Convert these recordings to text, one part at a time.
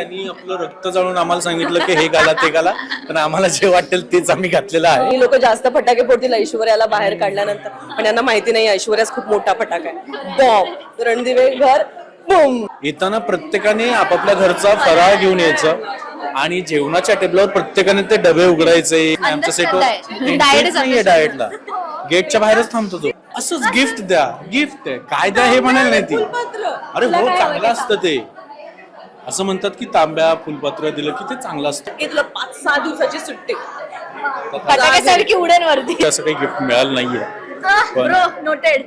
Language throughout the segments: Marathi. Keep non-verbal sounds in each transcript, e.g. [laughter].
यांनी आपलं रक्त जाळून आम्हाला सांगितलं की हे घाला ते घाला. पण आम्हाला जे वाटेल तेच आम्ही घातलेलं आहे. ही लोक जास्त फटाके फोडतील ऐश्वर्याला बाहेर काढल्यानंतर. पण यांना माहिती नाही ऐश्वर्याच खूप मोठा फटाका आहे. बॉम्ब रणदिवे घर बूम! येताना प्रत्येकाने आपापल्या घरचा फराळ घेऊन यायचं. आणि जेवणाच्या टेबलावर प्रत्येकाने ते डबे उघडायचे. आमच्या सेटवर Diet नाहीये डाएटला गेटच्या बाहेरच थांबतो तो. असंच गिफ्ट द्या गिफ्ट काय द्या हे म्हणाल नाही ती. अरे हो चांगलं असतं ते. असं म्हणतात की तांब्या फुलपत्र दिलं की ते चांगलं असतं. की तुला पाच सहा दिवसाची सुट्टी. फटाक्यासारखी वरती असं काही गिफ्ट मिळालं नाहीये. पण- ब्रो नोटेड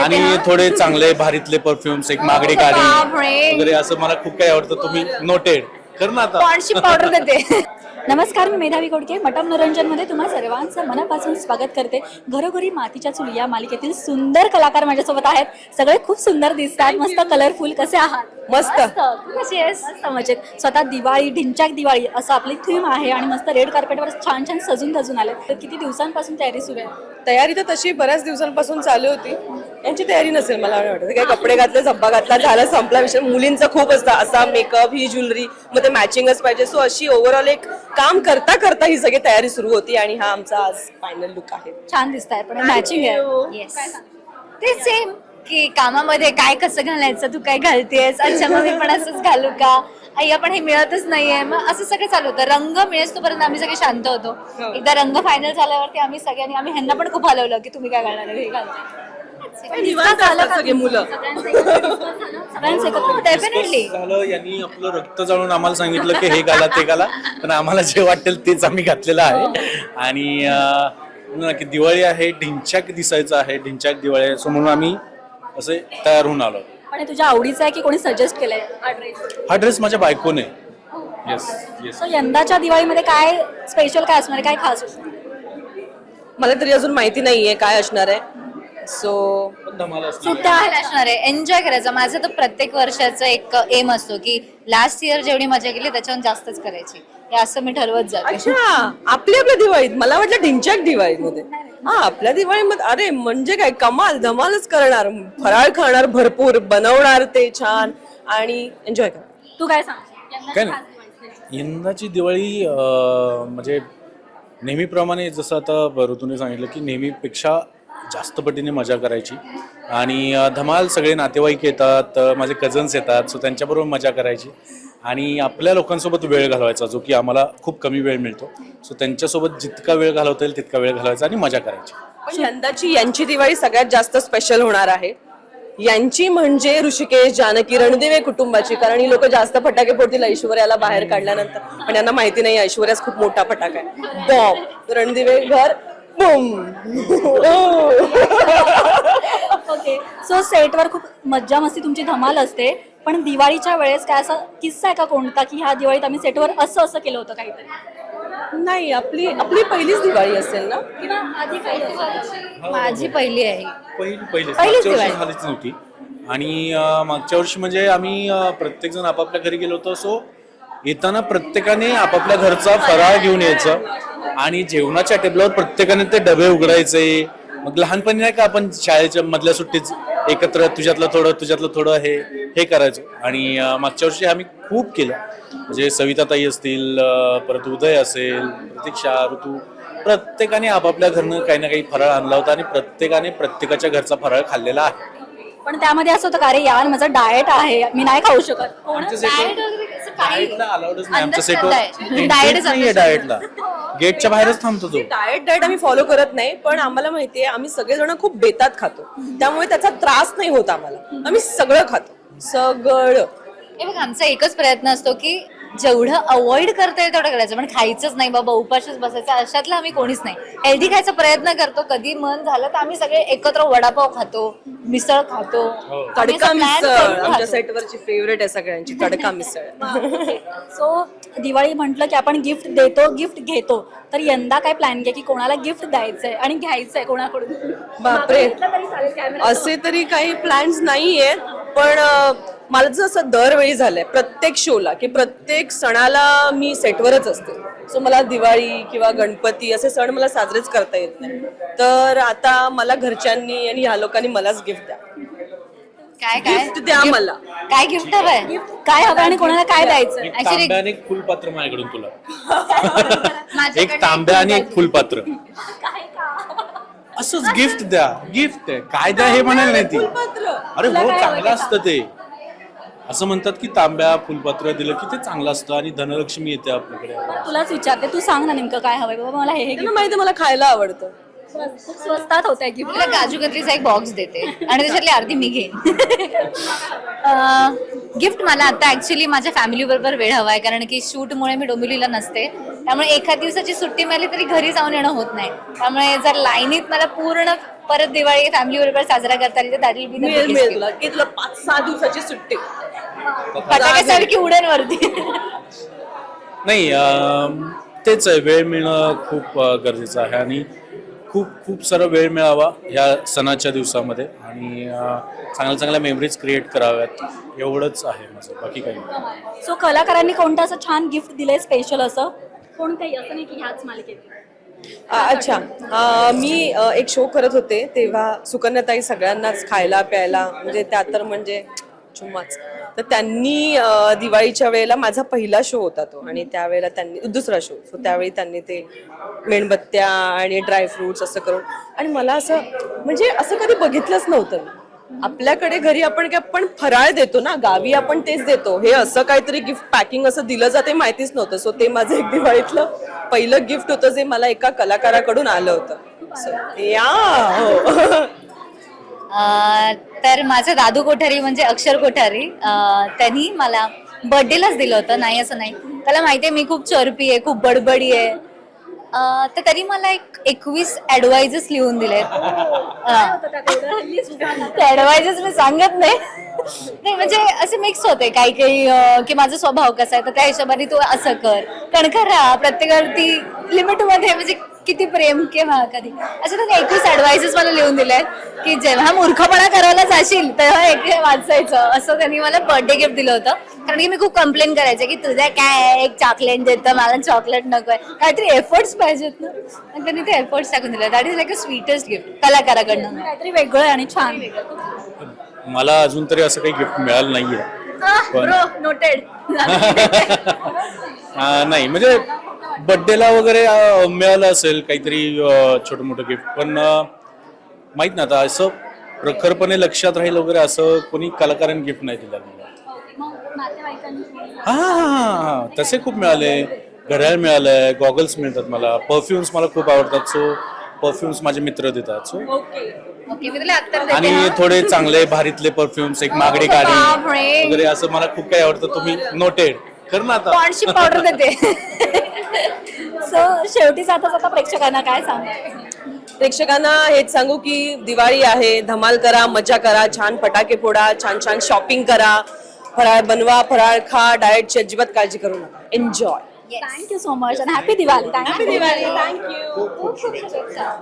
आणि थोडे चांगले भारीतले परफ्युम्स एक मागडी गाडी बापरे. वगैरे असं मला खूप काही आवडतं तुम्ही नोटेड कर ना आता. पावडर देते. [laughs] नमस्कार मी मेधावी कोडके मटम मनोरंजनमध्ये तुम्हा सर्वांचं मनापासून स्वागत करते. घरोघरी मातीच्या चुली या मालिकेतील सुंदर कलाकार माझ्यासोबत आहेत. सगळे खूप सुंदर दिसतात. मस्त कलरफुल कसे आहात? मस्त. तू कशी आहेस? मजेत. स्वतः दिवाळी ढिंचाक दिवाळी असं आपली थीम आहे आणि मस्त रेड कार्पेटवर छान छान सजून धजून आले तर किती दिवसांपासून तयारी सुरू आहे? तयारी तर तशी बऱ्याच दिवसांपासून चालू होती. यांची तयारी नसेल मला वाटत. काय कपडे घातले झब्बा घातला झाला संपला विषय. मुलींचं खूप असतं. असा मेकअप ही ज्वेलरी मग ते मॅचिंगच पाहिजे. सो अशी ओव्हरऑल एक काम करता करता ही सगळी तयारी सुरू होती आणि हा आमचा आज फायनल लुक आहे. छान दिसत आहे पण मॅचिंग आहे. ते सेम की कामामध्ये काय कसं घालायचं तू काय घालतेस? अच्छा मग मी पण असंच घालू का? आई पण हे मिळतच नाहीये. मग असं सगळं चालू होतं. रंग मिळेस तोपर्यंत आम्ही सगळे शांत होतो. एकदा रंग फायनल झाल्यावरती आम्ही सगळ्यांनी आम्ही ह्यांना पण खूप हलवलं की तुम्ही काय घालणार हे घालते निवांत असतात सगळे मुलं. सगळ्यांचं एकत्र. डेफिनेटली झालं यांनी आपलं रक्त जाळून आम्हाला सांगितलं की हे घाला ते घाला पण आम्हाला जे वाटेल तेच आम्ही घातलेलं आहे. आणि अं, म्हणलं ना की दिवाळी आहे ढिंच्याक दिसायचं आहे ढिंच्याक दिवाळी आहे. सो म्हणून आम्ही असे तयार होऊन आलो. पण हे तुझ्या आवडीचं आहे की कोणी सजेस्ट केलंय हा ड्रेस हा ड्रेस माझ्या बायकोने. येस येस सो यंदाच्या दिवाळीमध्ये काय स्पेशल काय असणार आहे काय खास? असणार मला तरी अजून माहिती नाहीये काय असणार आहे. सो धमाल सुट्ट्या असणार आहे. एन्जॉय करायचं. माझं तर प्रत्येक वर्षाचं एक एम असतो की लास्ट इयर जेवढी मजा केली त्याच्याहून जास्तच करायची. हे असं मी ठरवत जाते. अच्छा आपली आपल्या दिवाळीत. मला वाटलं ढिंच्याक दिवाळीमध्ये. हा आपल्या दिवाळीमध्ये. अरे म्हणजे काय? कमाल धमालच करणार. फराळ खाणार भरपूर. बनवणार ते छान. आणि एन्जॉय करणार तू काय सांग? काय नाही. यंदाची दिवाळी अं, म्हणजे नेहमीप्रमाणे जसं आता ऋतूने सांगितलं की नेहमीपेक्षा जास्त पटीने मजा करायची. आणि धमाल सगळे नातेवाईक येतात माझे कझन्स येतात सो त्यांच्याबरोबर मजा करायची. आणि आपल्या लोकांसोबत वेळ घालवायचा जो की आम्हाला खूप कमी वेळ मिळतो. सो त्यांच्यासोबत जितका वेळ घालवता येईल तितका वेळ घालवायचा आणि मजा करायची. पण यंदाची यांची दिवाळी सगळ्यात जास्त स्पेशल होणार आहे. यांची म्हणजे ऋषिकेश जानकी रणदिवे कुटुंबाची कारण ही लोक जास्त फटाके फोडतील ऐश्वर्याला बाहेर काढल्यानंतर. पण यांना माहिती नाही ऐश्वर्याच खूप मोठा फटाका आहे. बॉम्ब रणदिवे घर बूम. ओके. सो सेटवर खूप मज्जा मस्ती तुमची धमाल असते. पण दिवाळीच्या वेळेस काय असा किस्सा आहे का कोणता की ह्या दिवाळीत आम्ही सेटवर असं असं केलं होतं काहीतरी? नाही आपली आपली पहिलीच दिवाळी असेल ना? किंवा आधी काही माझी पहिली आहे. पहिली पहिली पहिलीच मागच्या वर्षी दिवाळी. झालीच नव्हती. आणि अं, मागच्या वर्षी म्हणजे आम्ही प्रत्येक जण आपापल्या घरी गेलो होतो. सो येताना प्रत्येकाने आपापल्या घरचा फराळ घेऊन यायचं. आणि जेवणाच्या टेबलावर प्रत्येकाने ते डबे उघडायचे. मग लहानपणी नाही का आपण शाळेच्या मधल्या सुट्टीत एकत्र तुझ्यातलं थोडं तुझ्यातलं थोडं हे हे करायचो. आणि मागच्या वर्षी आम्ही खूप केलं. म्हणजे सविताताई असतील परत उदय असेल प्रतीक्षा ऋतू प्रत्येकाने आपापल्या घरनं काही ना काही फराळ आणला होता आणि प्रत्येकाने प्रत्येकाच्या घरचा फराळ खाल्लेला आहे. पण त्यामध्ये असं होतं का अरे यार माझं डाएट आहे मी नाही खाऊ शकत. काही डाएटला नाही आमच्या डाएटच नाहीये डाएटला गेटच्या [laughs] बाहेरच थांबतो तो. डाएट डाएट आम्ही फॉलो करत नाही पण आम्हाला माहितीये आम्ही सगळेजण खूप बेतात खातो. त्यामुळे त्याचा त्रास नाही होत आम्हाला. आम्ही सगळं खातो. सगळं. हे बघ आमचा एकच प्रयत्न असतो की जेवढं अवॉइड करता येईल तेवढं करायचं. पण खायचंच नाही बाबा उपाशच बसायचं. अशातलं आम्ही कोणीच नाही. हेल्दी खायचा प्रयत्न करतो. कधी मन झालं तर आम्ही सगळे एकत्र वडापाव खातो मिसळ खातो. आम्ही तडका असं plan मिसळ. करून आमच्या खातो. सेटवरची फेवरेट आहे सगळ्यांची तडका [laughs] मिसळ. [laughs] सो दिवाळी म्हटलं की आपण गिफ्ट देतो गिफ्ट घेतो. तर यंदा काय प्लॅन घ्या की कोणाला गिफ्ट द्यायचंय आणि घ्यायचंय कोणाकडून? बापरे. असे तरी काही प्लॅन्स नाहीयेत. पण अं, मला जसं दरवेळी झालंय प्रत्येक शोला की प्रत्येक सणाला मी सेटवरच असते. सो मला दिवाळी किंवा गणपती असे सण मला साजरेच करता येत नाही. तर आता मला घरच्यांनी आणि ह्या लोकांनी मलाच गिफ्ट द्या. काय काय? गिफ्ट द्या मला. काय गिफ्ट हवंय काय हवं आणि कोणाला काय द्यायचं? एक तांब्या आणि एक फुलपात्र माझ्याकडून तुला. माझ्याकडे एक तांब्या आणि एक फुलपात्र. [laughs] असंच गिफ्ट द्या. गिफ्ट आहे. काय द्या हे म्हणाल नाही ती. अरे हो चांगलं असतं ते. असं म्हणतात की तांब्या फुलपात्र दिलं की ते चांगलं असतं आणि धनलक्ष्मी येते आपल्याकडे. तुलाच विचारते तू सांग ना नेमकं काय हवंय? बाबा मला हे हे त्यांना माहिती आहे मला खायला आवडतं. gift खूप स्वस्तात होत आहे गिफ्ट तुला काजू कतरीचा एक बॉक्स देते. आणि त्याच्यातली अर्धी मी घेईन. [laughs] गिफ्ट मला आता ऍक्च्युली माझ्या फॅमिली बरोबर वेळ हवाय कारण की शूटमुळे मी डोंबिवलीला नसते. त्यामुळे एखाद दिवसाची सुट्टी मिळाली तरी घरी जाऊन येणं होत नाही. त्यामुळे जर लाईनीत मला पूर्ण परत दिवाळी फॅमिली बरोबर साजरा करता मिळेल तुला की तुला पाच सहा दिवसाची सुट्टी. फटाक्यासारखी उडेन वरती. नाही तेच आहे वेळ मिळणं खूप गरजेचं आहे आणि खूप खूप सारा वेळ मिळावा ह्या सणाच्या दिवसामध्ये आणि चांगल्या चांगल्या मेमरीज क्रिएट कराव्यात. एवढंच आहे माझं बाकी काही नाही. सो कलाकारांनी कोणतं असं छान गिफ्ट दिलंय स्पेशल असं? कोणतंही असं नाही की ह्याच मालिकेत. अच्छा. आ, मी एक शो करत होते तेव्हा सुकन्याताई सगळ्यांनाच खायला प्यायला म्हणजे त्या तर म्हणजे चुम्माच. तर त्यांनी दिवाळीच्या वेळेला माझा पहिला शो होता तो आणि त्यावेळेला त्यांनी दुसरा शो सो त्यावेळी त्यांनी ते मेणबत्त्या आणि ड्रायफ्रुट्स असं करून. आणि मला असं म्हणजे असं कधी बघितलंच नव्हतं आपल्याकडे घरी आपण काय पण फराळ देतो ना गावी आपण तेच देतो. हे असं काहीतरी गिफ्ट पॅकिंग असं दिलं जाते माहितीच नव्हतं. सो ते माझं एक दिवाळीतलं पहिलं गिफ्ट होतं जे मला एका कलाकाराकडून आलं होतं. या! हो. अं, तर माझं दादू कोठारी म्हणजे अक्षर कोठारी. त्यांनी मला बर्थडेलाच दिलं होतं. नाही असं नाही. त्याला माहिती आहे मी खूप चरपी आहे खूप बडबडी आहे. अं, तर त्यांनी मला एक एकवीस ऍडवाइजेस लिहून दिले ऍडवाइजेस मी सांगत नाही. नाही म्हणजे असे मिक्स होते काही काही अं, की माझा स्वभाव कसा आहे तर त्या हिशोबाने तू असं कर. कणखर राहा प्रत्येकावरती लिमिटमध्ये म्हणजे किती प्रेम किंवा कधी. असं त्यांनी एकवीस ऍडवाइसेस मला लिहून दिले की जेव्हा मूर्खपणा करायला जाशील तेव्हा एक हे वाचायचं असं त्यांनी मला बर्थडे गिफ्ट दिलं होतं. कारण की मी खूप कंप्लेन करायचे की तुझं काय आहे, एक चॉकलेट देतं मला चॉकलेट नकोय काहीतरी एफर्ट्स पाहिजेत ना. मग त्यांनी ते एफर्ट्स टाकून दिले. That is like a sweetest gift कलाकाराकडनं. काहीतरी वेगळं आहे आणि छान. मला अजून तरी असं काही गिफ्ट मिळालं नाहीये. पण नोटेड [laughs] नाही म्हणजे बड्डेला वगैरे अं, मिळालं असेल काहीतरी छोटं मोठं गिफ्ट पण अं, माहीत ना आता असं प्रखरपणे लक्षात राहील वगैरे असं कोणी कलाकारांनी गिफ्ट नाही दिलं मला हा हा हा हा तसे खूप मिळाले. घड्याळ मिळालंय गॉगल्स मिळतात मला. परफ्युम्स मला खूप आवडतात. सो परफ्युम्स माझे मित्र देतात. सो ओके मी तुला आता आणि थोडे चांगले भारीतले परफ्युम्स एक मागडी गाडी बापरे. वगैरे असं मला खूप काही आवडतं. तुम्ही नोटेड कर ना आता. पॉन्डची पावडर देते. [laughs] सो शेवटी जाता जाता प्रेक्षकांना काय सांग? प्रेक्षकांना हेच सांगू की दिवाळी आहे. धमाल करा मजा करा छान फटाके फोडा छान छान शॉपिंग करा. फराळ बनवा फराळ खा डाएटची अजिबात काळजी करू नका. Enjoy thank you so much आणि happy Diwali thank you Diwali thank you